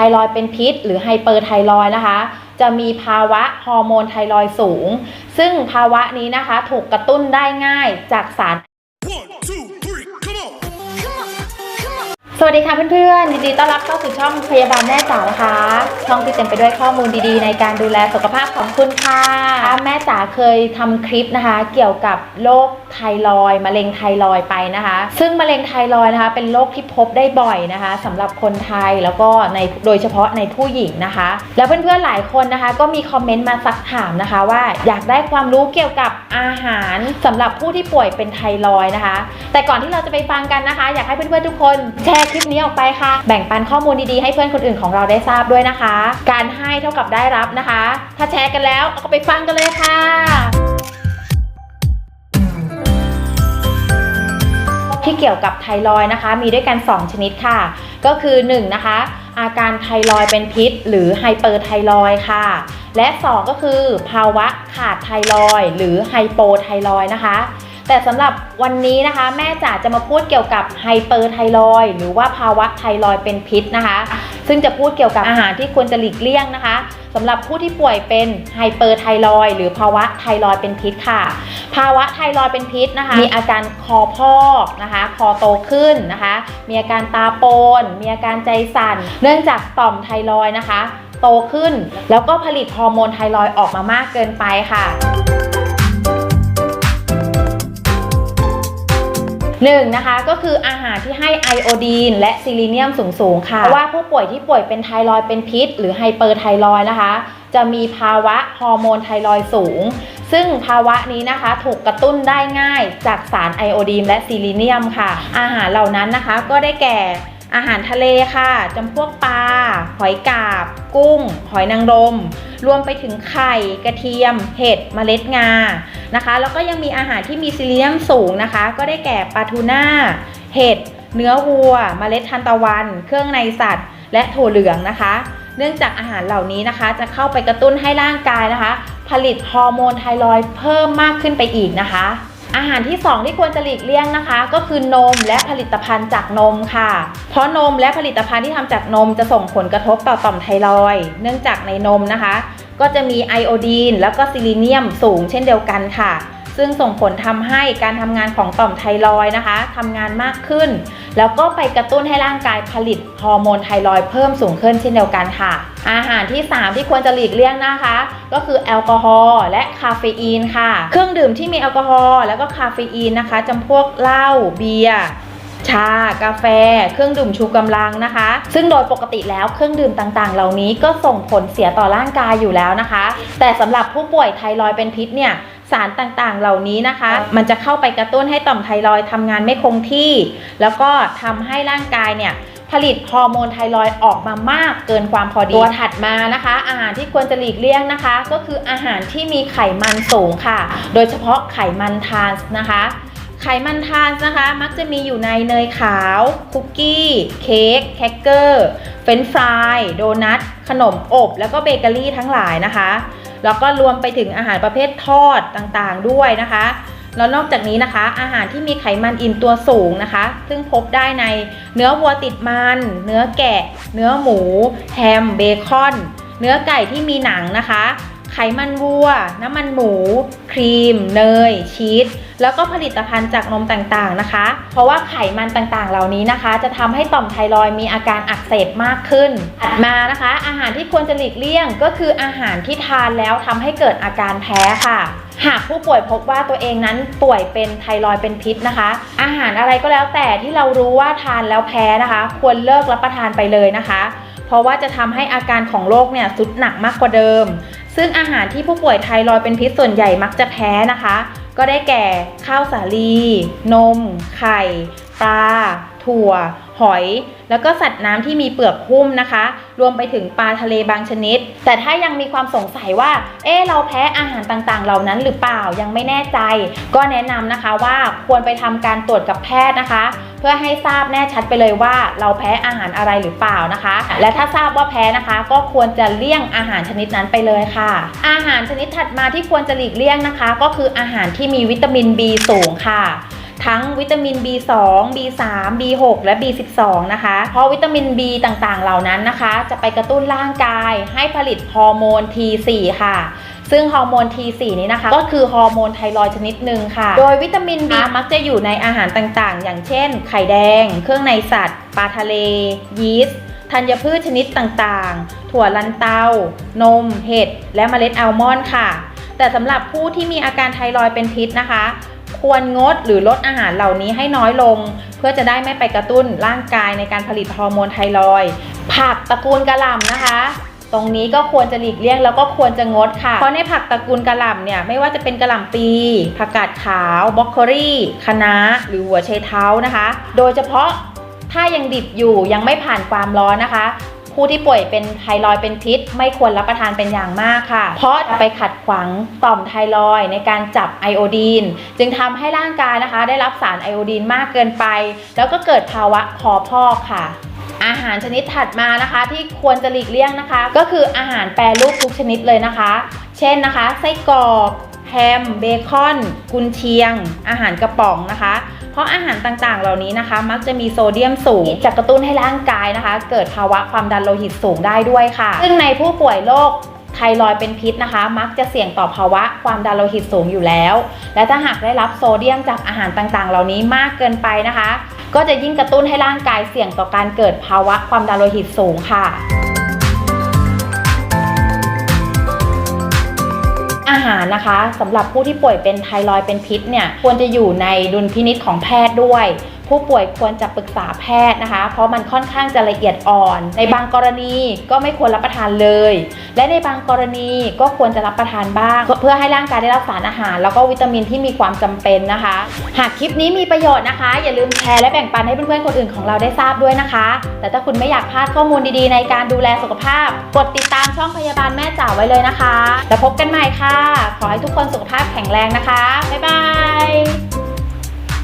ทรอยเป็นพิษ หรือไฮเปอร์ไทรอยนะคะ จะมีภาวะฮอร์โมนไทรอยสูง ซึ่งภาวะนี้นะคะถูกกระตุ้นได้ง่ายจากสาร สวัสดีค่ะเพื่อนๆยินดีต้อนรับเข้าสู่ช่องพยาบาลแม่จ๋านะคะ ช่องที่เต็มไปด้วยข้อมูลดีๆ ในการดูแลสุขภาพของคุณค่ะแม่จ๋าเคยทำคลิปนะคะ เกี่ยวกับโรคไทรอย์มะเร็งไทรอย์ไปนะคะ ซึ่งมะเร็งไทรอย์นะคะ เป็นโรคที่พบได้บ่อยนะคะสำหรับคนไทยแล้วก็ในโดยเฉพาะในผู้หญิงนะคะ แล้วเพื่อนๆหลายคนนะคะ ก็มีคอมเมนต์มาซักถามนะคะ ว่าอยากได้ความรู้เกี่ยวกับอาหารสำหรับผู้ที่ป่วยเป็นไทรอย์นะคะ แต่ก่อนที่เราจะไปฟังกันนะคะ อยากให้เพื่อนๆทุกคนแชร์คลิปนี้ออกไปค่ะ แบ่งปันข้อมูลดีๆให้เพื่อนคนอื่นของเราได้ทราบด้วยนะคะ การให้เท่ากับได้รับนะคะ ถ้าแชร์กันแล้วก็ไปฟังกันเลยค่ะที่เกี่ยวกับไทรอยนะคะ มีด้วยกัน 2 ชนิดค่ะ ก็คือ 1 นะคะ อาการไทรอยเป็นพิษ หรือไฮเปอร์ไทรอยค่ะ และ 2 ก็คือ ภาวะขาดไทรอยหรือไฮโปไทรอยนะคะ แต่สำหรับวันนี้นะคะแม่จ๋าจะมาพูดเกี่ยวกับไฮเปอร์ไทรอยหรือว่าภาวะไทรอยเป็นพิษนะคะ ซึ่งจะพูดเกี่ยวกับอาหารที่ควรจะหลีกเลี่ยงนะคะสำหรับผู้ที่ป่วยเป็นไฮเปอร์ไทรอยหรือภาวะไทรอยเป็นพิษค่ะ ภาวะไทรอยเป็นพิษนะคะ มีอาการคอพอกนะคะ คอโตขึ้นนะคะ มีอาการตาโปน มีอาการใจสั่น เนื่องจากต่อมไทรอยนะคะ โตขึ้นแล้วก็ผลิตฮอร์โมนไทรอยออกมามากเกินไปค่ะ หนึ่งนะคะก็คืออาหารที่ให้ไอโอดีน และซิลิเนียมสูงๆค่ะเพราะว่าผู้ป่วยที่ป่วยเป็นไทรอยด์เป็นพิษ หรือไฮเปอร์ไทรอยด์นะคะ จะมีภาวะฮอร์โมนไทรอยด์สูง ซึ่งภาวะนี้นะคะถูกกระตุ้นได้ง่ายจากสารไอโอดีนและซิลิเนียมค่ะ อาหารเหล่านั้นนะคะก็ได้แก่ อาหารทะเลค่ะจำพวกปลา หอยกาบ กุ้ง หอยนางรม รวมไปถึงไข่ กระเทียม เห็ดเมล็ดงา นะคะ แล้วก็ยังมีอาหารที่มีซิลิเนียมสูงนะคะ ก็ได้แก่ปลาทูน่า เห็ด เนื้อวัวเมล็ดทานตะวัน เครื่องในสัตว์ และถั่วเหลืองนะคะ เนื่องจากอาหารเหล่านี้นะคะ จะเข้าไปกระตุ้นให้ร่างกายนะคะ ผลิตฮอร์โมนไทรอยด์เพิ่มมากขึ้นไปอีกนะคะ อาหารที่ 2 ที่ควรจะหลีกเลี่ยงนะคะ ก็คือนมและผลิตภัณฑ์จากนมค่ะ เพราะนมและผลิตภัณฑ์ที่ทำจากนมจะส่งผลกระทบต่อต่อมไทรอยเนื่องจากในนมนะคะ ก็จะมีไอโอดีน แล้วก็ซิลิเนียมสูงเช่นเดียวกันค่ะ ซึ่งส่งผลทำให้การทำงานของต่อมไทรอยนะคะทำงานมากขึ้น แล้วก็ไปกระตุ้นให้ร่างกายผลิตฮอร์โมนไทรอยเพิ่มสูงขึ้นเช่นเดียวกันค่ะ อาหารที่ 3 ที่ควรจะหลีกเลี่ยงนะคะ ก็คือแอลกอฮอล์และคาเฟอีนค่ะ เครื่องดื่มที่มีแอลกอฮอล์แล้วก็คาเฟอีนนะคะจำพวกเหล้าเบียร์ชา กาแฟ เครื่องดื่มชูกำลังนะคะ ซึ่งโดยปกติแล้วเครื่องดื่มต่างๆ เหล่านี้ก็ส่งผลเสียต่อร่างกายอยู่แล้วนะคะ แต่สำหรับผู้ป่วยไทรอยเป็นพิษเนี่ย สารต่างๆ เหล่านี้นะคะ มันจะเข้าไปกระตุ้นให้ต่อมไทรอยด์ทำงานไม่คงที่ แล้วก็ทำให้ร่างกายเนี่ยผลิตฮอร์โมนไทรอยด์ออกมามากเกินความพอดี ตัวถัดมานะคะ อาหารที่ควรจะหลีกเลี่ยงนะคะ ก็คืออาหารที่มีไขมันสูงค่ะ โดยเฉพาะไขมันทรานส์นะคะ ไขมันทรานส์นะคะ มักจะมีอยู่ในเนยขาว คุกกี้ เค้กแครกเกอร์ เฟรนช์ฟราย โดนัท ขนมอบ แล้วก็เบเกอรี่ทั้งหลายนะคะ แล้วก็รวมไปถึงอาหารประเภททอดต่างๆด้วยนะคะแล้วนอกจากนี้นะคะ อาหารที่มีไขมันอิ่มตัวสูงนะคะ ซึ่งพบได้ในเนื้อวัวติดมัน เนื้อแกะ เนื้อหมู แฮมเบคอน เนื้อไก่ที่มีหนังนะคะ ไขมันวัว น้ำมันหมู ครีม เนย ชีส แล้วก็ผลิตภัณฑ์จากนมต่างๆนะคะ เพราะว่าไขมันต่างๆ เหล่านี้นะคะ จะทำให้ต่อมไทรอยมีอาการอักเสบมากขึ้นถัดมานะคะ อาหารที่ควรจะหลีกเลี่ยง ก็คืออาหารที่ทานแล้วทำให้เกิดอาการแพ้ค่ะ หากผู้ป่วยพบว่าตัวเองนั้นป่วยเป็นไทรอยเป็นพิษนะคะ อาหารอะไรก็แล้วแต่ที่เรารู้ว่าทานแล้วแพ้นะคะ ควรเลิกรับประทานไปเลยนะคะเพราะว่าจะทำให้อาการของโรคเนี่ยสุดหนักมากกว่าเดิม ซึ่งอาหารที่ผู้ป่วยไทรอยเป็นพิษส่วนใหญ่มักจะแพ้นะคะ ก็ได้แก่ข้าวสาลี นม ไข่ ปลา ถั่ว หอย แล้วก็สัตว์น้ำที่มีเปลือกหุ้มนะคะ รวมไปถึงปลาทะเลบางชนิด แต่ถ้ายังมีความสงสัยว่า เอ๊เราแพ้อาหารต่างๆ เหล่านั้นหรือเปล่ายังไม่แน่ใจ ก็แนะนำนะคะว่าควรไปทำการตรวจกับแพทย์นะคะ เพื่อให้ทราบแน่ชัดไปเลยว่าเราแพ้อาหารอะไรหรือเปล่านะคะ และถ้าทราบว่าแพ้นะคะ ก็ควรจะเลี่ยงอาหารชนิดนั้นไปเลยค่ะ อาหารชนิดถัดมาที่ควรจะหลีกเลี่ยงนะคะ ก็คืออาหารที่มีวิตามิน B สูงค่ะทั้งวิตามิน B2 B3 B6 และ B12 นะคะ เพราะวิตามิน B ต่างๆ เหล่านั้นนะคะ จะไปกระตุ้นร่างกายให้ผลิตฮอร์โมน T4 ค่ะ ซึ่งฮอร์โมน T4 นี้นะคะ ก็คือฮอร์โมนไทรอยชนิดหนึ่งค่ะ โดยวิตามิน B มักจะอยู่ในอาหารต่างๆ อย่างเช่น ไข่แดง เครื่องในสัตว์ ปลาทะเล ยีสต์ธัญพืชชนิดต่างๆ ถั่วลันเตา นม เห็ด และเมล็ดอัลมอนด์ค่ะ แต่สำหรับผู้ที่มีอาการไทรอยเป็นพิษนะคะ ควรงดหรือลดอาหารเหล่านี้ให้น้อยลง เพื่อจะได้ไม่ไปกระตุ้นร่างกายในการผลิตฮอร์โมนไทรอย ผักตระกูลกะหล่ำนะคะ ตรงนี้ก็ควรจะหลีกเลี่ยงแล้วก็ควรจะงดค่ะ เพราะในผักตระกูลกะหล่ำเนี่ยไม่ว่าจะเป็นกะหล่ำปีผักกาดขาวบรอกโคลีคะน้าหรือหัวไชเท้านะคะ โดยเฉพาะถ้ายังดิบอยู่ยังไม่ผ่านความร้อนนะคะ ผู้ที่ป่วยเป็นไทรอยด์เป็นพิษ ไม่ควรรับประทานเป็นอย่างมากค่ะ เพราะจะไปขัดขวางต่อมไทรอยด์ในการจับไอโอดีน จึงทำให้ร่างกายนะคะ ได้รับสารไอโอดีนมากเกินไป แล้วก็เกิดภาวะคอพอกค่ะ อาหารชนิดถัดมานะคะที่ควรจะหลีกเลี่ยงนะคะ ก็คืออาหารแปรรูปทุกชนิดเลยนะคะ เช่นนะคะ ไส้กรอกแฮมเบคอน กุนเชียง อาหารกระป๋องนะคะ เพราะอาหารต่างๆ เหล่านี้นะคะ มักจะมีโซเดียมสูงจะกระตุ้นให้ร่างกายนะคะ เกิดภาวะความดันโลหิตสูงได้ด้วยค่ะ ซึ่งในผู้ป่วยโรคไทรอยด์เป็นพิษนะคะ มักจะเสี่ยงต่อภาวะความดันโลหิตสูงอยู่แล้ว และถ้าหากได้รับโซเดียมจากอาหารต่างๆ เหล่านี้มากเกินไปนะคะ ก็จะยิ่งกระตุ้นให้ร่างกายเสี่ยงต่อการเกิดภาวะความดันโลหิตสูงค่ะ อาหารนะคะสำหรับผู้ที่ป่วยเป็นไทรอยด์เป็นพิษเนี่ยควรจะอยู่ในดุลพินิษของแพทย์ด้วย ผู้ป่วยควรจะปรึกษาแพทย์นะคะ เพราะมันค่อนข้างจะละเอียดอ่อน ในบางกรณีก็ไม่ควรรับประทานเลย และในบางกรณีก็ควรจะรับประทานบ้าง เพื่อให้ร่างกายได้รับสารอาหาร แล้วก็วิตามินที่มีความจำเป็นนะคะ หากคลิปนี้มีประโยชน์นะคะ อย่าลืมแชร์และแบ่งปันให้เพื่อนๆคนอื่นของเราได้ทราบด้วยนะคะ แต่ถ้าคุณไม่อยากพลาดข้อมูลดีๆ ในการดูแลสุขภาพ กดติดตามช่องพยาบาลแม่จ๋าไว้เลยนะคะ แล้วพบกันใหม่ค่ะ ขอให้ทุกคนสุขภาพแข็งแรงนะคะ บ๊ายบาย